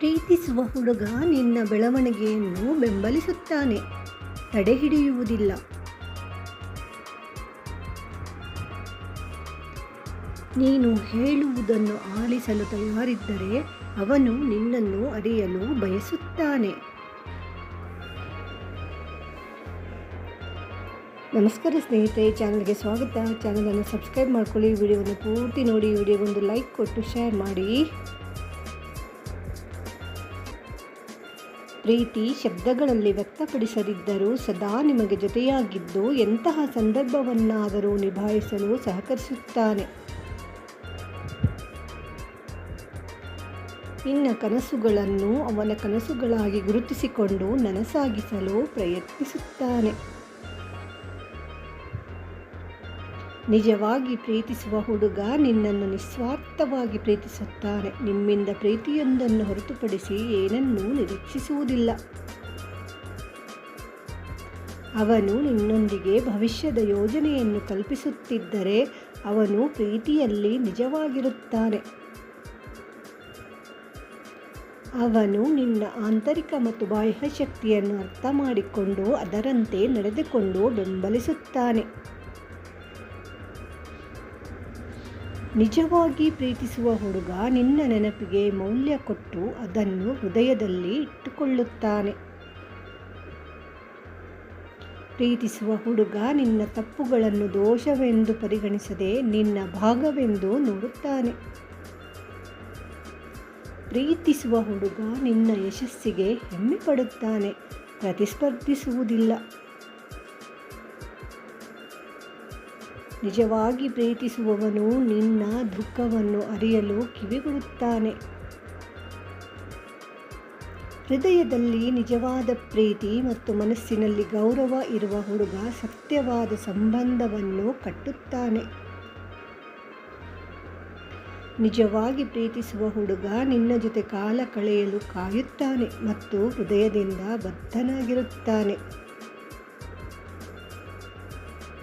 ಪ್ರೀತಿಸುವ ಹುಡುಗ ನಿನ್ನ ಬೆಳವಣಿಗೆಯನ್ನು ಬೆಂಬಲಿಸುತ್ತಾನೆ. ತಡೆಹಿಡಿಯುವುದಿಲ್ಲ. ನೀನು ಹೇಳುವುದನ್ನು ಆಲಿಸಲು ತಯಾರಿದ್ದರೆ ಅವನು ನಿನ್ನನ್ನು ಅರಿಯಲು ಬಯಸುತ್ತಾನೆ. ನಮಸ್ಕಾರ ಸ್ನೇಹಿತರೆ ಚಾನಲ್ಗೆ ಸ್ವಾಗತ. ಚಾನಲನ್ನು ಸಬ್ಸ್ಕ್ರೈಬ್ ಮಾಡ್ಕೊಳ್ಳಿ. ವಿಡಿಯೋವನ್ನು ಪೂರ್ತಿ ನೋಡಿ. ವಿಡಿಯೋಗೊಂದು ಲೈಕ್ ಕೊಟ್ಟು ಶೇರ್ ಮಾಡಿ. ಪ್ರೀತಿ ಶಬ್ದಗಳಲ್ಲಿ ವ್ಯಕ್ತಪಡಿಸದಿದ್ದರೂ ಸದಾ ನಿಮಗೆ ಜೊತೆಯಾಗಿದ್ದು ಎಂತಹ ಸಂದರ್ಭವನ್ನಾದರೂ ನಿಭಾಯಿಸಲು ಸಹಕರಿಸುತ್ತಾನೆ. ನಿನ್ನ ಕನಸುಗಳನ್ನು ಅವನ ಕನಸುಗಳಾಗಿ ಗುರುತಿಸಿಕೊಂಡು ನನಸಾಗಿಸಲು ಪ್ರಯತ್ನಿಸುತ್ತಾನೆ. ನಿಜವಾಗಿ ಪ್ರೀತಿಸುವ ಹುಡುಗ ನಿನ್ನನ್ನು ನಿಸ್ವಾರ್ಥವಾಗಿ ಪ್ರೀತಿಸುತ್ತಾನೆ. ನಿಮ್ಮಿಂದ ಪ್ರೀತಿಯೊಂದನ್ನು ಹೊರತುಪಡಿಸಿ ಏನನ್ನೂ ನಿರೀಕ್ಷಿಸುವುದಿಲ್ಲ. ಅವನು ನಿನ್ನೊಂದಿಗೆ ಭವಿಷ್ಯದ ಯೋಜನೆಯನ್ನು ಕಲ್ಪಿಸುತ್ತಿದ್ದರೆ ಅವನು ಪ್ರೀತಿಯಲ್ಲಿ ನಿಜವಾಗಿರುತ್ತಾನೆ. ಅವನು ನಿನ್ನ ಆಂತರಿಕ ಮತ್ತು ಬಾಹ್ಯ ಶಕ್ತಿಯನ್ನು ಅರ್ಥ ಮಾಡಿಕೊಂಡು ಅದರಂತೆ ನಡೆದುಕೊಂಡು ಬೆಂಬಲಿಸುತ್ತಾನೆ. ನಿಜವಾಗಿ ಪ್ರೀತಿಸುವ ಹುಡುಗ ನಿನ್ನ ನೆನಪಿಗೆ ಮೌಲ್ಯ ಕೊಟ್ಟು ಅದನ್ನು ಹೃದಯದಲ್ಲಿ ಇಟ್ಟುಕೊಳ್ಳುತ್ತಾನೆ. ಪ್ರೀತಿಸುವ ಹುಡುಗ ನಿನ್ನ ತಪ್ಪುಗಳನ್ನು ದೋಷವೆಂದು ಪರಿಗಣಿಸದೆ ನಿನ್ನ ಭಾಗವೆಂದು ನೋಡುತ್ತಾನೆ. ಪ್ರೀತಿಸುವ ಹುಡುಗ ನಿನ್ನ ಯಶಸ್ಸಿಗೆ ಹೆಮ್ಮೆ ಪಡುತ್ತಾನೆ. ಪ್ರತಿಸ್ಪರ್ಧಿಸುವುದಿಲ್ಲ. ನಿಜವಾಗಿ ಪ್ರೀತಿಸುವವನು ನಿನ್ನ ದುಃಖವನ್ನು ಅರಿಯಲು ಕಿವಿಗೊಡುತ್ತಾನೆ. ಹೃದಯದಲ್ಲಿ ನಿಜವಾದ ಪ್ರೀತಿ ಮತ್ತು ಮನಸ್ಸಿನಲ್ಲಿ ಗೌರವ ಇರುವ ಹುಡುಗ ಸತ್ಯವಾದ ಸಂಬಂಧವನ್ನು ಕಟ್ಟುತ್ತಾನೆ. ನಿಜವಾಗಿ ಪ್ರೀತಿಸುವ ಹುಡುಗ ನಿನ್ನ ಜೊತೆ ಕಾಲ ಕಳೆಯಲು ಕಾಯುತ್ತಾನೆ ಮತ್ತು ಹೃದಯದಿಂದ ಬದ್ಧನಾಗಿರುತ್ತಾನೆ.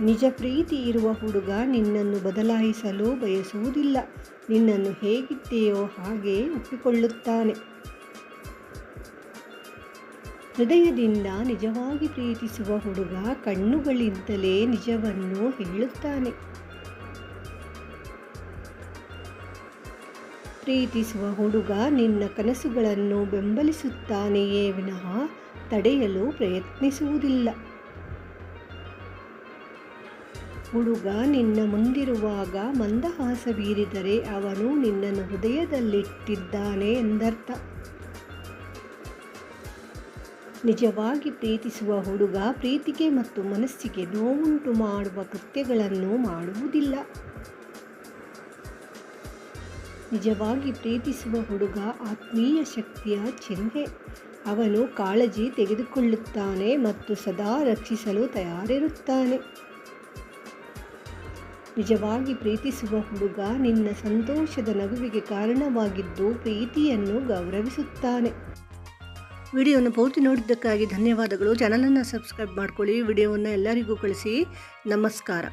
ನಿಜ ಪ್ರೀತಿ ಇರುವ ಹುಡುಗ ನಿನ್ನನ್ನು ಬದಲಾಯಿಸಲು ಬಯಸುವುದಿಲ್ಲ. ನಿನ್ನನ್ನು ಹೇಗಿದ್ದೆಯೋ ಹಾಗೆ ಒಪ್ಪಿಕೊಳ್ಳುತ್ತಾನೆ. ಹೃದಯದಿಂದ ನಿಜವಾಗಿ ಪ್ರೀತಿಸುವ ಹುಡುಗ ಕಣ್ಣುಗಳಿಂದಲೇ ನಿಜವನ್ನು ಹೇಳುತ್ತಾನೆ. ಪ್ರೀತಿಸುವ ಹುಡುಗ ನಿನ್ನ ಕನಸುಗಳನ್ನು ಬೆಂಬಲಿಸುತ್ತಾನೆಯೇ ವಿನಃ ತಡೆಯಲು ಪ್ರಯತ್ನಿಸುವುದಿಲ್ಲ. ಹುಡುಗ ನಿನ್ನ ಮುಂದಿರುವಾಗ ಮಂದಹಾಸ ಬೀರಿದರೆ ಅವನು ನಿನ್ನನ್ನು ಹೃದಯದಲ್ಲಿಟ್ಟಿದ್ದಾನೆ ಎಂದರ್ಥ. ನಿಜವಾಗಿ ಪ್ರೀತಿಸುವ ಹುಡುಗ ಪ್ರೀತಿಗೆ ಮತ್ತು ಮನಸ್ಸಿಗೆ ನೋವುಂಟು ಮಾಡುವ ಕೃತ್ಯಗಳನ್ನು ಮಾಡುವುದಿಲ್ಲ. ನಿಜವಾಗಿ ಪ್ರೀತಿಸುವ ಹುಡುಗ ಆತ್ಮೀಯ ಶಕ್ತಿಯ ಚಿಹ್ನೆ. ಅವನು ಕಾಳಜಿ ತೆಗೆದುಕೊಳ್ಳುತ್ತಾನೆ ಮತ್ತು ಸದಾ ರಕ್ಷಿಸಲು ತಯಾರಿರುತ್ತಾನೆ. ನಿಜವಾಗಿ ಪ್ರೀತಿಸುವ ಹುಡುಗ ನಿನ್ನ ಸಂತೋಷದ ನಗುವಿಗೆ ಕಾರಣವಾಗಿದ್ದು ಪ್ರೀತಿಯನ್ನು ಗೌರವಿಸುತ್ತಾನೆ. ವಿಡಿಯೋವನ್ನು ಪೂರ್ತಿ ನೋಡಿದ್ದಕ್ಕಾಗಿ ಧನ್ಯವಾದಗಳು. ಚಾನಲನ್ನು ಸಬ್ಸ್ಕ್ರೈಬ್ ಮಾಡ್ಕೊಳ್ಳಿ. ವಿಡಿಯೋವನ್ನು ಎಲ್ಲರಿಗೂ ಕಳಿಸಿ. ನಮಸ್ಕಾರ.